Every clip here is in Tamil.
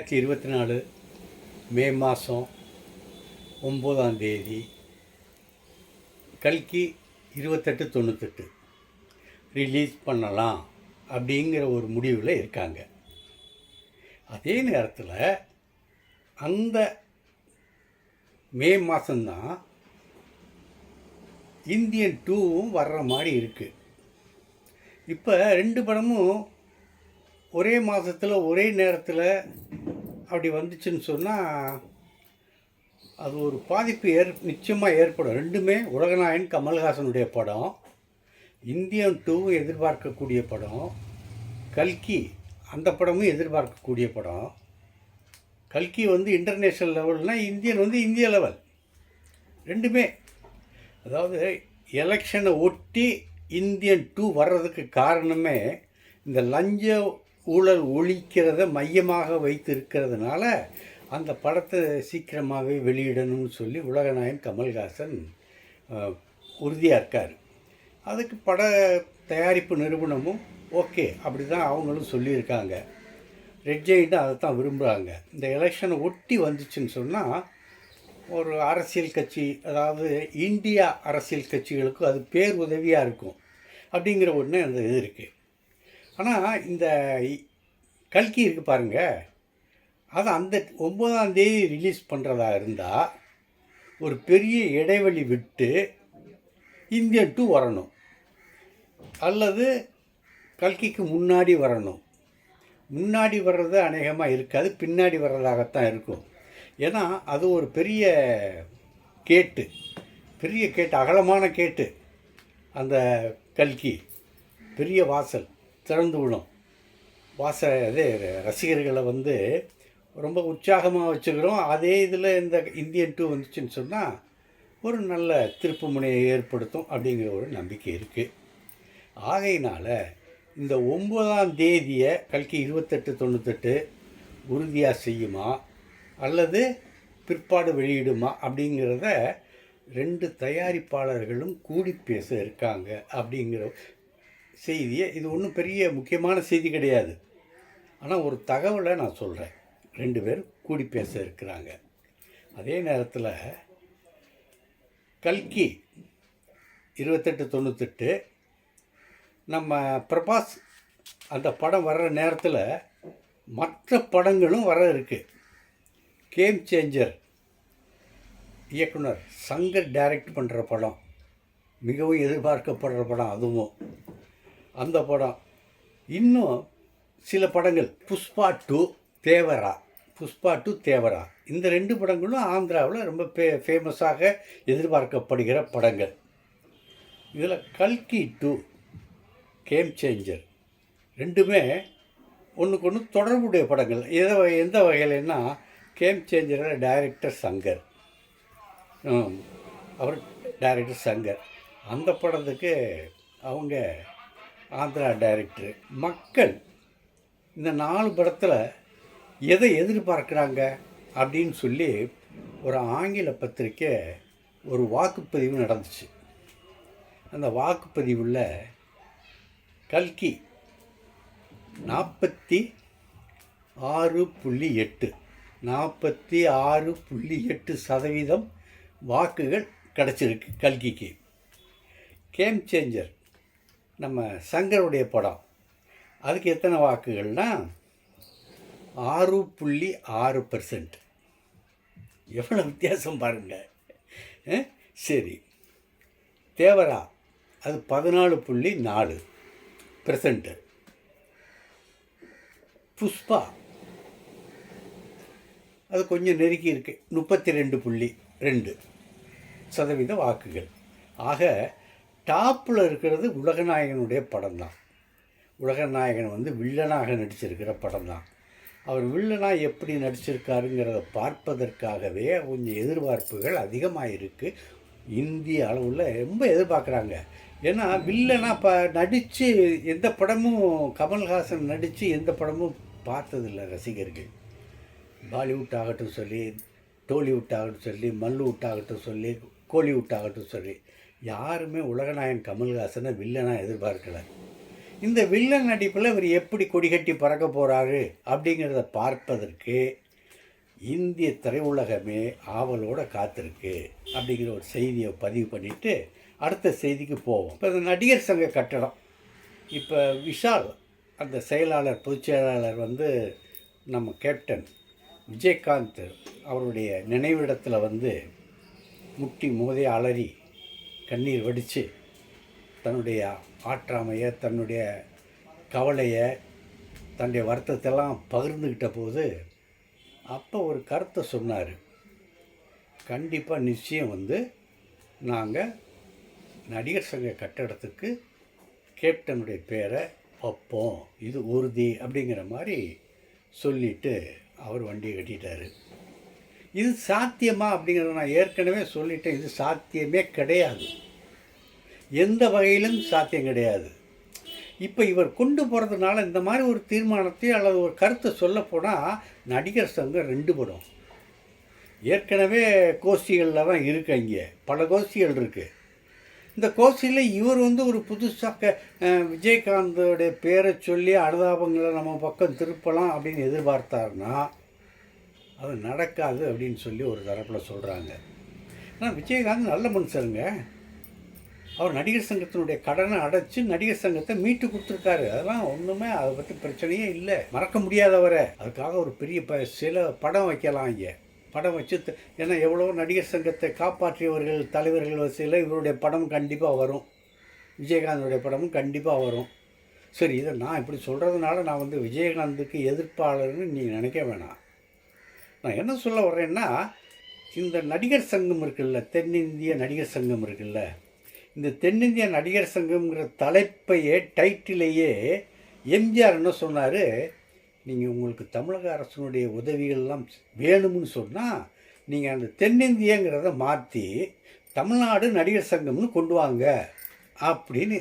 ரெண்டாயிரத்தி இருபத்தி நாலு மே மாதம் ஒம்போதாம் தேதி கல்கி இருபத்தெட்டு தொண்ணூத்தெட்டு ரிலீஸ் பண்ணலாம் அப்படிங்கிற ஒரு முடிவில் இருக்காங்க. அதே நேரத்தில் அந்த மே மாதம்தான் இந்தியன் டூவும் வர்ற மாதிரி இருக்குது இப்போ ரெண்டு படமும் ஒரே மாதத்தில் ஒரே நேரத்தில் அப்படி வந்துச்சுன்னு சொன்னால் அது ஒரு பாதிப்பு ஏற் நிச்சயமாக ஏற்படும். ரெண்டுமே உலகநாயன் கமல்ஹாசனுடைய படம் இந்தியன் டூவும் எதிர்பார்க்கக்கூடிய படம் கல்கி அந்த படமும் எதிர்பார்க்கக்கூடிய படம். கல்கி வந்து இன்டர்நேஷ்னல் லெவல்னால் இந்தியன் வந்து இந்திய லெவல் ரெண்டுமே. அதாவது எலெக்ஷனை ஒட்டி இந்தியன் டூ வர்றதுக்கு காரணமே இந்த லஞ்ச ஊழல் ஒழிக்கிறத மையமாக வைத்திருக்கிறதுனால அந்த படத்தை சீக்கிரமாகவே வெளியிடணும்னு சொல்லி உலகநாயன் கமல்ஹாசன் உறுதியாக இருக்கார். அதுக்கு பட தயாரிப்பு நிறுவனமும் ஓகே அப்படி தான் அவங்களும் சொல்லியிருக்காங்க. ரெட் ஜெயின்ட்டு அதை தான் விரும்புகிறாங்க இந்த எலெக்ஷனை ஒட்டி வந்துச்சுன்னு சொன்னால் ஒரு அரசியல் கட்சி அதாவது இந்தியா அரசியல் கட்சிகளுக்கு அது பேர் உதவியாக இருக்கும். அப்படிங்கிற ஒன்று அந்த இது இருக்குது ஆனால் இந்த இ- கல்கி இருக்குது பாருங்கள் அது அந்த ஒன்பதாம் தேதி ரிலீஸ் பண்ணுறதா இருந்தால் ஒரு பெரிய இடைவெளி விட்டு இந்தியன் டூ வரணும். அல்லது கல்கிக்கு முன்னாடி வரணும். முன்னாடி வர்றது அநேகமாக இருக்காது பின்னாடி வர்றதாகத்தான் இருக்கும். ஏன்னா அது ஒரு பெரிய கேட்டு பெரிய கேட்டு அகலமான கேட்டு அந்த கல்கி பெரிய வாசல். திறந்து விடும். வாச இது ரசிகர்களை வந்து ரொம்ப உற்சாகமாக வச்சுக்கிறோம். அதே இதில் இந்த இந்தியன் டூ வந்துச்சுன்னு சொன்னால் ஒரு நல்ல திருப்பு முனையை ஏற்படுத்தும் அப்படிங்கிற ஒரு நம்பிக்கை இருக்குது ஆகையினால் இந்த ஒம்பதாம் தேதியை கல்கி இருபத்தெட்டு தொண்ணூத்தெட்டு உறுதியாக செய்யுமா? அல்லது பிற்பாடு வெளியிடுமா? அப்படிங்கிறத ரெண்டு தயாரிப்பாளர்களும் கூடி பேச இருக்காங்க அப்படிங்கிற செய்தியை இது ஒன்றும் பெரிய முக்கியமான செய்தி கிடையாது. ஆனால் ஒரு தகவலை நான் சொல்கிறேன் ரெண்டு பேர் கூடி பேச இருக்கிறாங்க. அதே நேரத்தில் கல்கி இருபத்தெட்டு தொண்ணூத்தெட்டு நம்ம பிரபாஸ் அந்த படம் வர்ற நேரத்தில் மற்ற படங்களும் வர இருக்குது கேம் சேஞ்சர் இயக்குனர் சங்கர் டைரக்ட் பண்ணுற படம் மிகவும் எதிர்பார்க்கப்படுற படம் அதுவும். அந்த படம். இன்னும் சில படங்கள். புஷ்பா டூ தேவரா. புஷ்பா டூ தேவரா. இந்த ரெண்டு படங்களும் ஆந்திராவில் ரொம்ப ஃபே ஃபேமஸாக எதிர்பார்க்கப்படுகிற படங்கள். இதில் கல்கி டூ கேம் சேஞ்சர் ரெண்டுமே ஒன்றுக்கு ஒன்று தொடர்புடைய படங்கள். எதை வகை- எந்த வகையிலன்னா கேம் சேஞ்சரில் டைரக்டர் சங்கர் அவர் டைரக்டர் சங்கர் அந்த படத்துக்கு அவங்க ஆந்திரா டைரக்டர் மக்கள் இந்த நாலு படத்தில் எதை எதிர்பார்க்குறாங்க அப்படின்னு சொல்லி ஒரு ஆங்கில பத்திரிக்கை ஒரு வாக்குப்பதிவு நடந்துச்சு. அந்த வாக்குப்பதிவில் கல்கி நாற்பத்தி ஆறு புள்ளி எட்டு நாற்பத்தி ஆறு புள்ளி எட்டு சதவீதம் வாக்குகள் கிடச்சிருக்கு கல்கிக்கு. கேம் சேஞ்சர் நம்ம சங்கருடைய படம். அதுக்கு எத்தனை வாக்குகள்னா? ஆறு புள்ளி ஆறு பர்சன்ட் எவ்வளோ வித்தியாசம் பாருங்கள் சரி. தேவரா அது பதினாலு புள்ளி நாலு பெர்சன்ட்டு புஷ்பா அது கொஞ்சம் நெருக்கி இருக்குது முப்பத்தி ரெண்டு புள்ளி ரெண்டு சதவீத வாக்குகள். ஆக டாப்பில் இருக்கிறது உலகநாயகனுடைய படம் தான் உலகநாயகன் வந்து வில்லனாக நடிச்சிருக்கிற படம் தான் அவர் வில்லனாக எப்படி நடிச்சிருக்காருங்கிறத பார்ப்பதற்காகவே கொஞ்சம் எதிர்பார்ப்புகள் அதிகமாக இருக்குது இந்திய அளவில் ரொம்ப எதிர்பார்க்குறாங்க. ஏன்னா வில்லனாக இப்போ நடித்து எந்த படமும் கமல்ஹாசன் நடித்து எந்த படமும் பார்த்ததில்ல ரசிகர்கள். பாலிவுட் ஆகட்டும் சொல்லி டோலிவுட் ஆகட்டும் சொல்லி மல்லுவுட் ஆகட்டும் சொல்லி கோலிவுட் ஆகட்டும் சொல்லி. யாருமே உலகநாயகன் கமல்ஹாசனை வில்லனாக எதிர்பார்க்கலை. இந்த வில்லன் நடிப்பில் இவர் எப்படி கொடிகட்டி பறக்க போகிறாரு அப்படிங்கிறத பார்ப்பதற்கு இந்திய திரையுலகமே ஆவலோடு காத்திருக்கு அப்படிங்கிற ஒரு செய்தியை பதிவு பண்ணிவிட்டு அடுத்த செய்திக்கு போவோம். இப்போ இந்த நடிகர் சங்க கட்டடம். இப்போ விஷால் அந்த செயலாளர் பொதுச் செயலாளர் வந்து நம்ம கேப்டன் விஜயகாந்த் அவருடைய நினைவிடத்தில் வந்து முட்டி மோதி அலறி கண்ணீர் வடித்து தன்னுடைய ஆற்றாமையை தன்னுடைய கவலையை தன்னுடைய வருத்தத்தெல்லாம் பகிர்ந்துக்கிட்ட போது அப்போ ஒரு கருத்தை சொன்னார். கண்டிப்பாக நிச்சயம் வந்து நாங்கள் நடிகர் சங்க கட்டடத்துக்கு கேப்டனுடைய பேரை வைப்போம். இது உறுதி அப்படிங்கிற மாதிரி சொல்லிட்டு அவர் வண்டியை கட்டிட்டார். இது சாத்தியமா அப்படிங்கிறத நான் ஏற்கனவே சொல்லிட்டேன். இது சாத்தியமே கிடையாது. எந்த வகையிலும் சாத்தியம் கிடையாது. இப்போ இவர் கொண்டு போகிறதுனால இந்த மாதிரி ஒரு தீர்மானத்தை அல்லது ஒரு கருத்தை சொல்லப்போனால் நடிகர் சங்கம் ரெண்டு படம். ஏற்கனவே கோஷ்டிகளில் தான் இருக்கு இங்கே பல கோஷ்டிகள் இருக்குது இந்த கோஷ்டியில் இவர் வந்து ஒரு புதுசாக விஜயகாந்தோடைய பேரை சொல்லி அனுதாபங்களை நம்ம பக்கம் திருப்பலாம் அப்படின்னு எதிர்பார்த்தாருன்னா அது நடக்காது அப்படின்னு சொல்லி ஒரு தரப்பில் சொல்கிறாங்க ஆனால் விஜயகாந்த் நல்ல மனுஷருங்க. அவர் நடிகர் சங்கத்தினுடைய கடனை அடைச்சு நடிகர் சங்கத்தை மீட்டு கொடுத்துருக்காரு. அதெல்லாம் ஒன்றுமே அதை பற்றி பிரச்சனையே இல்லை. மறக்க முடியாதவரை அதுக்காக ஒரு பெரிய ப சில படம் வைக்கலாம் இங்கே. படம் வச்சு ஏன்னா எவ்வளோ நடிகர் சங்கத்தை காப்பாற்றியவர்கள் தலைவர்கள் வரிசையில் இவருடைய படம் கண்டிப்பாக வரும். விஜயகாந்தனுடைய படமும் கண்டிப்பாக வரும். சரி இதை நான் இப்படி சொல்கிறதுனால நான் வந்து விஜயகாந்துக்கு எதிர்ப்பாளர்னு நீ நினைக்க வேணாம். நான் என்ன சொல்ல வர்றேன்னா இந்த நடிகர் சங்கம் இருக்குல்ல தென்னிந்திய நடிகர் சங்கம் இருக்குல்ல இந்த தென்னிந்திய நடிகர் சங்கம்ங்கிற தலைப்பையே டைட்டிலேயே எம்ஜிஆர் என்ன சொன்னார்? நீங்கள் உங்களுக்கு தமிழக அரசனுடைய உதவிகள்லாம் வேணும்னு சொன்னால் நீங்கள் அந்த தென்னிந்தியங்கிறத மாற்றி தமிழ்நாடு நடிகர் சங்கம்னு கொண்டு வாங்க அப்படின்னு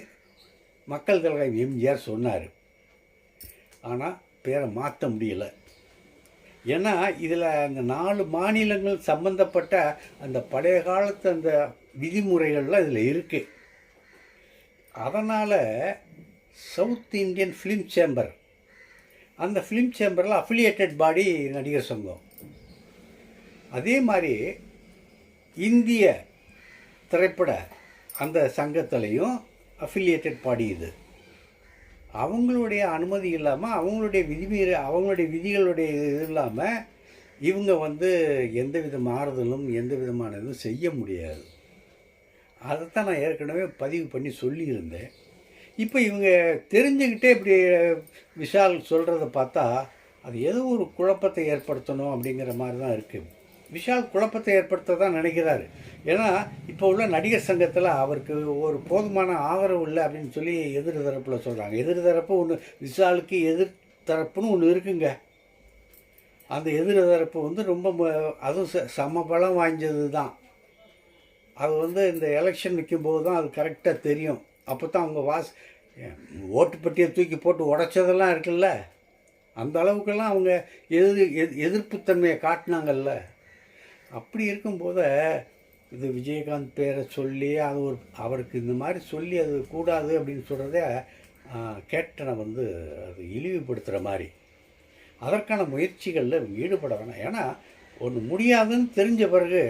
மக்கள் தலைவர் எம்ஜிஆர் சொன்னார். ஆனால் பேரை மாற்ற முடியல. ஏன்னா இதில் அந்த நாலு மாநிலங்கள் சம்பந்தப்பட்ட அந்த பழைய காலத்து அந்த விதிமுறைகள்லாம் இதில் இருக்குது அதனால் சவுத் இந்தியன் ஃபிலிம் சேம்பர் அந்த ஃபிலிம் சேம்பரில் அஃபிலியேட்டட் பாடி நடிகர் சங்கம். அதே மாதிரி இந்திய திரைப்பட அந்த சங்கத்திலையும் அஃபிலியேட்டட் பாடி இது. அவங்களுடைய அனுமதி இல்லாமல் அவங்களுடைய விதிமீற அவங்களுடைய விதிகளுடைய இது இல்லாமல் இவங்க வந்து எந்த வித மாறுதலும் எந்த விதமான இதுவும் செய்ய முடியாது. அதைத்தான் நான் ஏற்கனவே பதிவு பண்ணி சொல்லியிருந்தேன். இப்போ இவங்க தெரிஞ்சுக்கிட்டே இப்படி விஷால் சொல்கிறத பார்த்தா அது ஏதோ ஒரு குழப்பத்தை ஏற்படுத்தணும் அப்படிங்கிற மாதிரி தான் இருக்குது விஷால் குழப்பத்தை ஏற்படுத்த தான் நினைக்கிறாரு. ஏன்னா இப்போ உள்ள நடிகர் சங்கத்தில் அவருக்கு ஒரு போதுமான ஆதரவு இல்லை அப்படின்னு சொல்லி எதிர் தரப்பில் சொல்கிறாங்க எதிர் தரப்பு ஒன்று விஷாலுக்கு எதிர் தரப்புன்னு ஒன்று இருக்குங்க. அந்த எதிர் தரப்பு வந்து ரொம்ப ம- அதுவும் ச- சம பலம் வாய்ந்தது தான் அது வந்து இந்த எலெக்ஷன் நிற்கும்போது தான் அது கரெக்டாக தெரியும். அப்போ தான் அவங்க வாஸ் ஓட்டுப்பட்டியை தூக்கி போட்டு உடைச்சதெல்லாம் இருக்குல்ல. அந்த அளவுக்கெல்லாம் அவங்க எதிர் எதிர் எதிர்ப்புத்தன்மையை காட்டினாங்கல்ல. அப்படி இருக்கும்போது இது விஜயகாந்த் பேரை சொல்லி அது ஒரு அவருக்கு இந்த மாதிரி சொல்லி அது கூடாது அப்படின்னு சொல்கிறத கேட்டனை வந்து அது இழிவுபடுத்துகிற மாதிரி. அதற்கான முயற்சிகளில் ஈடுபட வேணாம் ஏன்னா ஒன்று முடியாதுன்னு தெரிஞ்ச பிறகு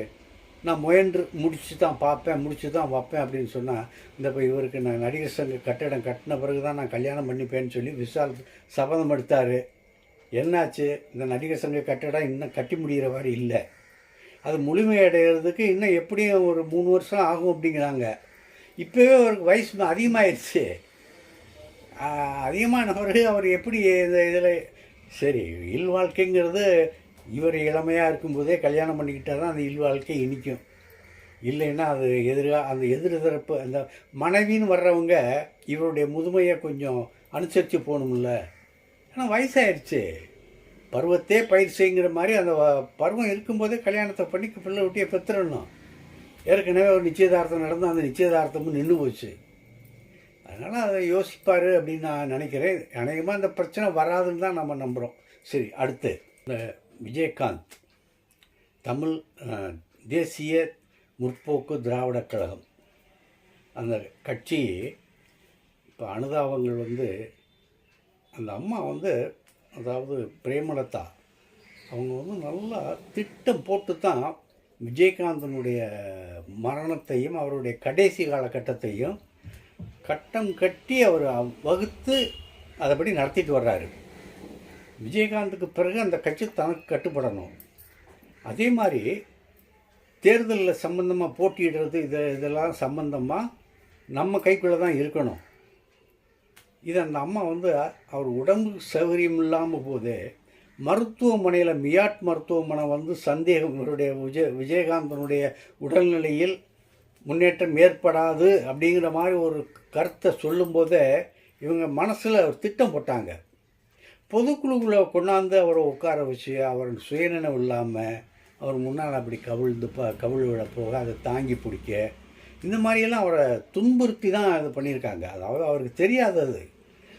நான் முயன்று முடிச்சு தான் பார்ப்பேன் முடிச்சு தான் வைப்பேன் அப்படின்னு சொன்னால் இந்த இப்போ இவருக்கு நான் நடிகர் சங்க கட்டடம் கட்டின பிறகு தான் நான் கல்யாணம் பண்ணிப்பேன்னு சொல்லி விஷால் சபதம் எடுத்தார். என்னாச்சு? இந்த நடிகர் சங்க கட்டடம் இன்னும் கட்டி முடிகிற மாதிரி இல்லை. அது முழுமையடைகிறதுக்கு இன்னும் எப்படியும் ஒரு மூணு வருஷம் ஆகும் அப்படிங்கிறாங்க. இப்போவே அவருக்கு வயசு அதிகமாகிடுச்சு அதிகமானவர் அவர் எப்படி இந்த இதில் சரி இல் வாழ்க்கைங்கிறது இவர் இளமையாக இருக்கும்போதே கல்யாணம் பண்ணிக்கிட்டால் தான் அந்த இல் வாழ்க்கை இனிக்கும். இல்லைன்னா அது எதிராக அந்த எதிர்தரப்பு அந்த மனைவின்னு வர்றவங்க இவருடைய முதுமையை கொஞ்சம் அனுசரித்து போகணும்ல. ஆனால் வயசாயிடுச்சு பருவத்தே பயிர் செய்யுங்கிற மாதிரி அந்த பருவம் இருக்கும்போதே கல்யாணத்தை பண்ணி பிள்ளை விட்டியை பெற்றுடணும் ஏற்கனவே ஒரு நிச்சயதார்த்தம் நடந்து அந்த நிச்சயதார்த்தமும் நின்று போச்சு. அதனால் அதை யோசிப்பார் அப்படின்னு நான் நினைக்கிறேன். அநேகமாக இந்த பிரச்சனை வராதுன்னு தான் நம்ம நம்புகிறோம் சரி அடுத்து. இந்த விஜயகாந்த் தமிழ் தேசிய முற்போக்கு திராவிடக் கழகம். அந்த கட்சி இப்போ அனுதாபங்கள் வந்து அந்த அம்மா வந்து அதாவது பிரேமலதா அவங்க வந்து நல்லா திட்டம் போட்டு தான் விஜயகாந்தனுடைய மரணத்தையும் அவருடைய கடைசி காலகட்டத்தையும் கட்டம் கட்டி அவர் வகுத்து அதைப்படி நடத்திட்டு வர்றாரு. விஜயகாந்துக்கு பிறகு அந்த கட்சி தனக்கு கட்டுப்படணும். அதே மாதிரி தேர்தலில் சம்பந்தமாக போட்டியிடுறது இது இதெல்லாம் சம்பந்தமாக நம்ம கைக்குள்ளே தான் இருக்கணும். இது அந்த அம்மா வந்து அவர் உடம்பு சௌகரியம் இல்லாமல் போது மருத்துவமனையில் மியாட் மருத்துவமனை வந்து சந்தேகம் இவருடைய விஜய் விஜயகாந்தனுடைய உடல்நிலையில் முன்னேற்றம் ஏற்படாது அப்படிங்கிற மாதிரி ஒரு கருத்தை சொல்லும்போதே இவங்க மனசில் ஒரு திட்டம் போட்டாங்க. பொதுக்குழுக்குள்ளே கொண்டாந்து அவரை உட்கார வச்சு அவர் சுயநினைவு இல்லாமல் அவர் முன்னால் அப்படி கவிழ்ந்து ப கவிழ் விழ போக அதை தாங்கி பிடிக்க இந்த மாதிரியெல்லாம் அவரை துன்புறுத்தி தான் இது பண்ணியிருக்காங்க. அதாவது அவருக்கு தெரியாதது.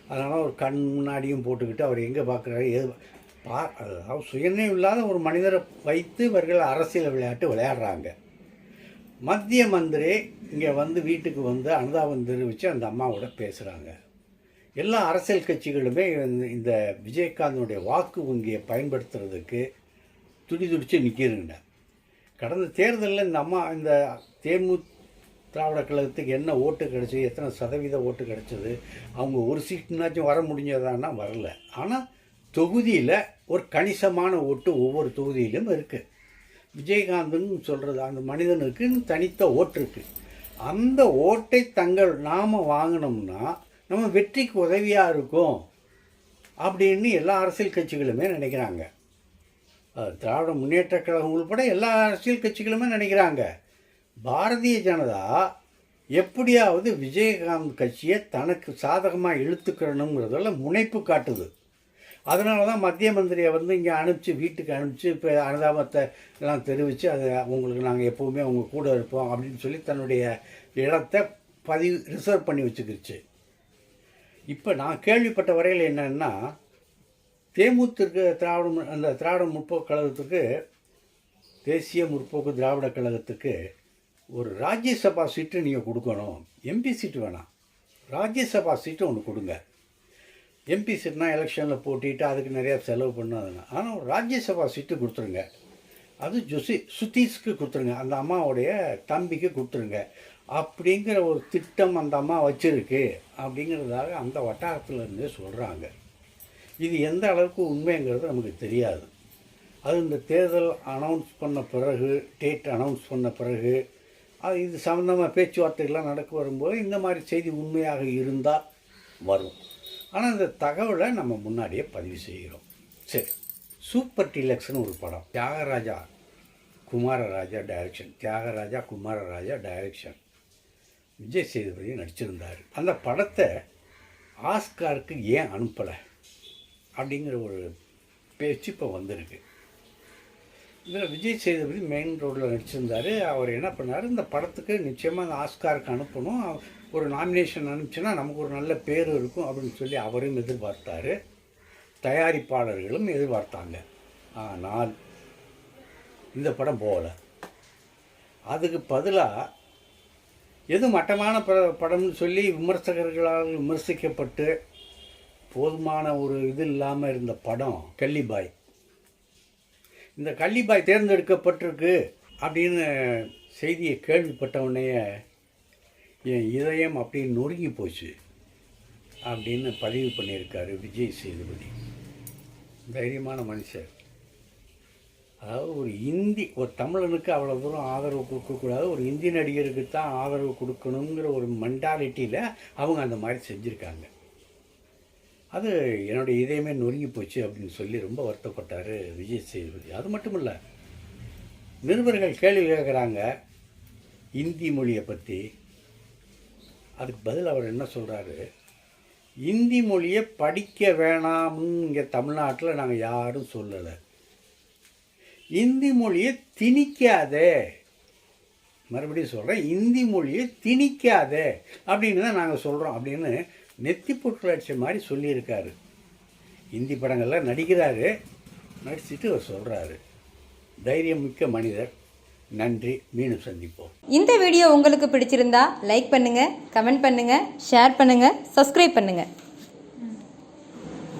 அதனால் அவர் கண் முன்னாடியும் போட்டுக்கிட்டு அவர் எங்கே பார்க்குறாரு எது பா அதாவது சுயநினைவு இல்லாத ஒரு மனிதரை வைத்து இவர்கள் அரசியல் விளையாட்டு விளையாடுறாங்க. மத்திய மந்திரி இங்கே வந்து வீட்டுக்கு வந்து அனுதாபம் தெரிவித்து அந்த அம்மாவோட பேசுகிறாங்க எல்லா அரசியல் கட்சிகளுமே இந்த- இந்த விஜயகாந்தனுடைய வாக்கு வங்கியை பயன்படுத்துறதுக்கு துடி துடித்து நிற்கிறங்க கடந்த தேர்தலில் இந்த அம்மா இந்த தேமு திராவிட கழகத்துக்கு என்ன ஓட்டு கிடச்சி எத்தனை சதவீத ஓட்டு கிடச்சது அவங்க ஒரு சீட்டுனாச்சும் வர முடிஞ்சதான்னா வரல. ஆனால் தொகுதியில் ஒரு கணிசமான ஓட்டு ஒவ்வொரு தொகுதியிலும் இருக்குது விஜயகாந்துன்னு சொல்கிறது அந்த மனிதனுக்கு தனித்த ஓட்டு இருக்குது அந்த ஓட்டை தங்கள் நாம் வாங்கினோம்னா நம்ம வெற்றிக்கு உதவியாக இருக்கும் அப்படின்னு எல்லா அரசியல் கட்சிகளுமே நினைக்கிறாங்க. திராவிட முன்னேற்ற கழகம் உள்பட எல்லா அரசியல் கட்சிகளுமே நினைக்கிறாங்க. பாரதிய ஜனதா எப்படியாவது விஜயகாந்த் கட்சியை தனக்கு சாதகமாக இழுத்துக்கிறணுங்கிறதுல முனைப்பு காட்டுது. அதனால தான் மத்திய மந்திரியை வந்து இங்கே அனுப்பிச்சு வீட்டுக்கு அனுப்பிச்சு இப்போ அனுதாபத்தை எல்லாம் தெரிவித்து அதை உங்களுக்கு நாங்கள் எப்போவுமே அவங்க கூட இருப்போம் அப்படின்னு சொல்லி தன்னுடைய இடத்தை பதிவு ரிசர்வ் பண்ணி வச்சுக்கிருச்சு. இப்போ நான் கேள்விப்பட்ட வரையில் என்னென்னா தேமுத்திற்கு திராவிட அந்த திராவிட முற்போக்கு கழகத்துக்கு தேசிய முற்போக்கு திராவிட கழகத்துக்கு ஒரு ராஜ்யசபா சீட்டு நீங்கள் கொடுக்கணும். எம்பி சீட்டு வேணாம். ராஜ்யசபா சீட்டு ஒன்று கொடுங்க. எம்பி சீட்னா எலெக்ஷனில் போட்டிட்டு அதுக்கு நிறையா செலவு பண்ணாதுன்னா ஆனால் ஒரு ராஜ்யசபா சீட்டு கொடுத்துருங்க. அது ஜொசி சுத்தீஷ்க்கு கொடுத்துருங்க. அந்த அம்மாவுடைய தம்பிக்கு கொடுத்துருங்க. அப்படிங்கிற ஒரு திட்டம் அந்த அம்மா வச்சுருக்கு. அப்படிங்கிறதாக அந்த வட்டாரத்துல இருந்தே சொல்கிறாங்க இது எந்த அளவுக்கு உண்மைங்கிறது நமக்கு தெரியாது. அது இந்த தேர்தல் அனௌன்ஸ் பண்ண பிறகு டேட் அனௌன்ஸ் பண்ண பிறகு இது சம்மந்தமாக பேச்சுவார்த்தைகள்லாம் நடக்க வரும்போது இந்த மாதிரி செய்தி உண்மையாக இருந்தால் வரும். ஆனால் இந்த தகவலை நம்ம முன்னாடியே பதிவு செய்கிறோம். சரி. சூப்பர் டிலக்ஸ்னு ஒரு படம். தியாகராஜா குமாரராஜா டைரக்ஷன் தியாகராஜா குமாரராஜா டைரக்ஷன் விஜய் சேதுபதி நடிச்சிருந்தார். அந்த படத்தை ஆஸ்காருக்கு ஏன் அனுப்பலை? அப்படிங்கிற ஒரு பேச்சு இப்போ வந்திருக்கு. இதில் விஜய் சேதுபதி மெயின் ரோடில் நடிச்சிருந்தார். அவர் என்ன பண்ணார்? இந்த படத்துக்கு நிச்சயமாக அந்த ஆஸ்காருக்கு அனுப்பணும். ஒரு நாமினேஷன் அனுப்பிச்சுன்னா நமக்கு ஒரு நல்ல பேர் இருக்கும் அப்படின்னு சொல்லி அவரும் எதிர்பார்த்தாரு. தயாரிப்பாளர்களும் எதிர்பார்த்தாங்க. ஆனால் இந்த படம் போகலை. அதுக்கு பதிலாக எது மட்டமான ப படம்னு சொல்லி விமர்சகர்களால் விமர்சிக்கப்பட்டு போதுமான ஒரு இது இல்லாமல் இருந்த படம் கள்ளிபாய். இந்த கள்ளிப்பாய் தேர்ந்தெடுக்கப்பட்டிருக்கு அப்படின்னு செய்தியை கேள்விப்பட்ட என் இதயம் அப்படியே நொறுங்கி போச்சு அப்படின்னு பதிவு பண்ணியிருக்காரு விஜய் சேதுபதி. தைரியமான மனுஷர். அதாவது ஒரு இந்தி ஒரு தமிழனுக்கு அவ்வளோ தூரம் ஆதரவு கொடுக்கக்கூடாது ஒரு இந்தி நடிகருக்கு தான் ஆதரவு கொடுக்கணுங்கிற ஒரு மென்டாலிட்டியில் அவங்க அந்த மாதிரி செஞ்சுருக்காங்க. அது என்னுடைய இதயமே நொறுங்கி போச்சு அப்படின்னு சொல்லி ரொம்ப வருத்தப்பட்டார் விஜய் சேதுபதி. அது மட்டும் இல்லை நிருபர்கள் கேள்வி கேட்குறாங்க இந்தி மொழியை பற்றி அதுக்கு பதில் அவர் என்ன சொல்கிறாரு இந்தி மொழியை படிக்க வேணாம்னு இங்கே தமிழ்நாட்டில் நாங்கள் யாரும் சொல்லலை. இந்தி மொழியை திணிக்காதே. மறுபடியும் சொல்கிறேன் இந்தி மொழியை திணிக்காதே அப்படின்னு தான் நாங்கள் சொல்கிறோம் அப்படின்னு நெத்தி பொருட்களாட்சி மாதிரி சொல்லியிருக்காரு. இந்தி படங்கள்லாம் நடிக்கிறாரு நடிச்சுட்டு அவர் சொல்கிறாரு தைரியம் மிக்க மனிதர். நன்றி மீண்டும் சந்திப்போம். இந்த வீடியோ உங்களுக்கு பிடிச்சிருந்தா லைக் பண்ணுங்கள் கமெண்ட் பண்ணுங்கள் ஷேர் பண்ணுங்கள் சப்ஸ்கிரைப் பண்ணுங்கள்